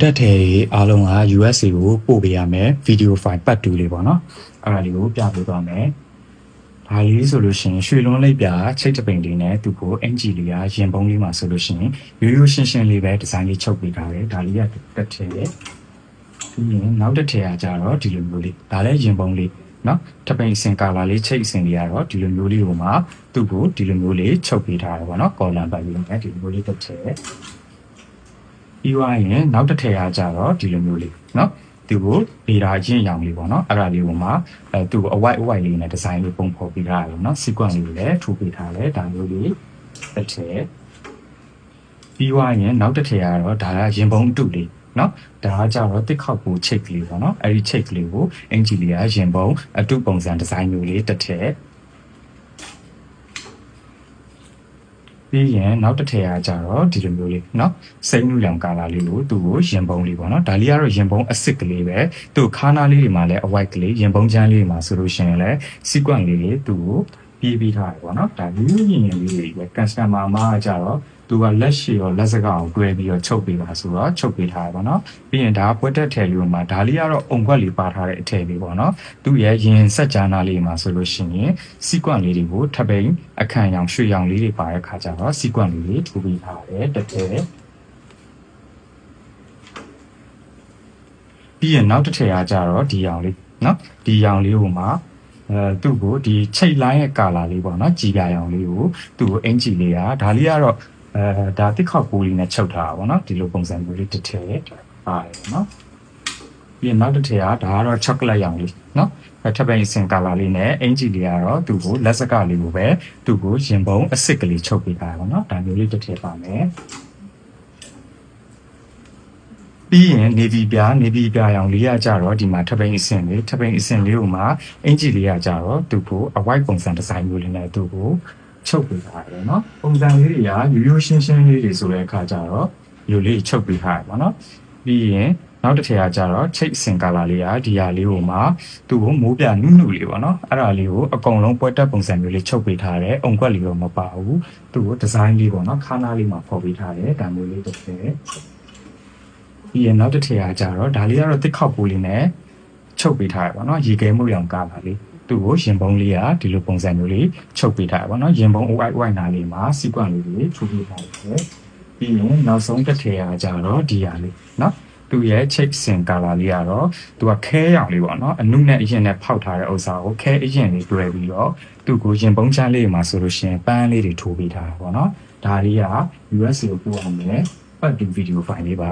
တက်ထည်တွေအားလုံးက USA ကိုပို့ပေးရမယ်ဗီဒီယိုဖိုင်ပတ်တူလေးပေါ့နော်အဲ့ဒါလေးကိုပြပေးသွားမယ်ဒါလေးဆိုလို့ရှိရင်ရွှေလွန်းလိပ်ပြချိတ်တပိန်လေးနဲ့သူ့ကိုအင်ဂျီလေးကရင်ပုံးလေးမှာဆိုလို့ရှိရင်ရိုးရိုးရှင်းရှင်းလေးပဲဒီဇိုင်းလေးချုပ်ပေးထားတယ်ဒါလေးကတက်ထည်ပြီးရင်နောက်တစ်ထည်ကကြတော့ဒီလိုမျိုးလေးဒါလည်းရင်ပုံးလေးနော်တပိန်စင်ကာလာလေးချိတ်စင်လေးကတော့ဒီလိုမျိုးလေးကိုမှသူ့ကိုဒီလိုမျိုးလေးချုပ်ပေးထားတယ်ပေါ့နော်ကော်လန်ပတ်ပြီးတော့ဒီလိုမျိုးလေးတက်ထည် ပြီးွားရင်နောက်တစ်ထည်ကကြတော့ဒီလိုမျိုးလေးနော်သူကိုဗီရာရင့်ရောင်လေးပေါ့နော်အဲ့ဒါလေးကိုမှအဲသူ့ကိုအဝိုက်အဝိုက်လေးနဲ့ဒီဇိုင်းလေးပုံဖော်ပေးထားတယ်နော် sequence လေးလည်းထိုးပေးထားတယ်ဒါမျိုးလေးတစ်ထည်ပြီးွားရင်နောက်တစ်ထည်ကတော့ဒါကရင်ပုံအတုလေးနော်ဒါကကြတော့တစ်ခေါက်ကိုချိတ်ကလေးပေါ့နော်အဲ့ဒီချိတ်ကလေးကိုအင်ဂျီလီယာရင်ပုံအတုပုံစံဒီဇိုင်းမျိုးလေးတစ်ထည် ပြီးရင်နောက်တစ်ထည်ကကြတော့ဒီလိုမျိုးလေးเนาะစိမ့်နူရောင်ကာလာလေးကိုသူ့ကိုရင်ပုံလေးပေါ့เนาะဒါလေးကတော့ရင်ပုံအစ်စ်ကလေးပဲသူ့ခါနာလေးတွေမှာလည်းအဝိုက်ကလေးရင်ပုံချမ်းလေးတွေမှာဆိုလို့ရှိရင်လည်း sequence လေးတွေသူ့ကို ပြေးပြီးထားတယ်ပေါ့နော်ဒါမျိုးညင်ရင်လေးတွေပဲ customer မှာကြတော့သူကလက်ရှိရောလက်စကားကိုတွဲပြီးတော့ချုပ်ပေးပါဆိုတော့ချုပ်ပေးထားတယ်ပေါ့နော်ပြီးရင်ဒါပွက်တက်ထည်လေးမှာဒါလေးကတော့အုံခွက်လေးပါထားတဲ့အထည်လေးပေါ့နော်သူရဲ့ရင်ဆက်ကြာနာလေးမှာဆိုလို့ရှိရင် sequence လေးတွေကိုထပ်ပိန်အခန့်ရောင်ရွှေရောင်လေးတွေပါတဲ့ခါကျတော့ sequence လေးတွေထူပေးထားတယ်တကယ်ပြီးရင်နောက်တစ်ထည်ကကြတော့ဒီရောင်လေးနော်ဒီရောင်လေးဟိုမှာ အဲသူ့ကိုဒီချိတ်လိုင်းရဲ့ကာလာလေးပေါ့နော်ကြည်ပြရောင်လေးကိုသူ့ကိုအင်ဂျီလေးကဒါလေးကတော့အဲဒါတစ်ခေါက်ပိုးလေးနဲ့ချုပ်ထားတာပေါ့နော်ဒီလိုပုံစံမျိုးလေးတစ်ထည်ပါတယ်နော်ပြီးရင်နောက်တစ်ထည်ကဒါကတော့ chocolate ရောင်လေးနော်ထပ်ပိန်စင်ကာလာလေးနဲ့အင်ဂျီလေးကတော့သူ့ကိုလက်စကလေးကိုပဲသူ့ကိုရင်ပုံအစ်စ်ကလေးချုပ်ပေးထားတာပေါ့နော်ဒါမျိုးလေးတစ်ထည်ပါမယ် ပြီးရင် navy ပြ navy ပြရောင်လေးရကြတော့ဒီမှာထပ်ပိန်အဆင့်လေးထပ်ပိန်အဆင့်လေးကိုမှအင်ဂျီလေးရကြတော့သူ့ကိုအဝိုက်ပုံစံဒီဇိုင်းမျိုးလေးနဲ့သူ့ကိုချုပ်ပေးထားတယ်เนาะပုံစံလေးတွေကရိုးရိုးရှင်းရှင်းလေးတွေဆိုတဲ့အခါကျတော့ဒီလိုလေးချုပ်ပေးထားတယ်ပေါ့เนาะပြီးရင်နောက်တစ်ထည်ကကြတော့ချိတ်စင်ကာလာလေးကဒီဟာလေးကိုမှသူ့ကိုမိုးပြနုနုလေးပေါ့နော်အဲ့ဒါလေးကိုအကုန်လုံးပွဲတက်ပုံစံမျိုးလေးချုပ်ပေးထားတယ်အုံကွက်လေးတော့မပါဘူးသူ့ကိုဒီဇိုင်းလေးပေါ့နော်ခါနာလေးမှာဖော်ပေးထားတယ်ဒါမျိုးလေးတစ်ထည် ပြီးရင်နောက်တစ်ထည်ကကြတော့ဒါလေးကတော့တစ်ခေါက်ပူလေးနဲ့ချုပ်ပေးထားတယ်ပေါ့နော်ရေခဲမှုရောင်ကာလာလေးသူ့ကိုရင်ပုံးလေးကဒီလိုပုံစံမျိုးလေးချုပ်ပေးထားတယ်ပေါ့နော်ရင်ပုံး OI OI နာလေးမှာ sequence လေးတွေချုပ်ပေးထားတယ်ပြီးရင်နောက်ဆုံးတစ်ထည်ကကြတော့ဒီဟာလေးနော်သူ့ရဲ့ check စင်ကာလာလေးကတော့သူကခဲရောင်လေးပေါ့နော်အနုနဲ့အရင်နဲ့ဖောက်ထားတဲ့ဥစ္စာကိုခဲအရင်လေးတွဲပြီးတော့သူ့ကိုရင်ပုံးချမ်းလေးမှာဆိုလို့ရှိရင်ပန်းလေးတွေထိုးပေးထားတာပေါ့နော်ဒါလေးက US ကိုပို့အောင်မယ်ပတ်တူဗီဒီယိုဖိုင်လေးပါ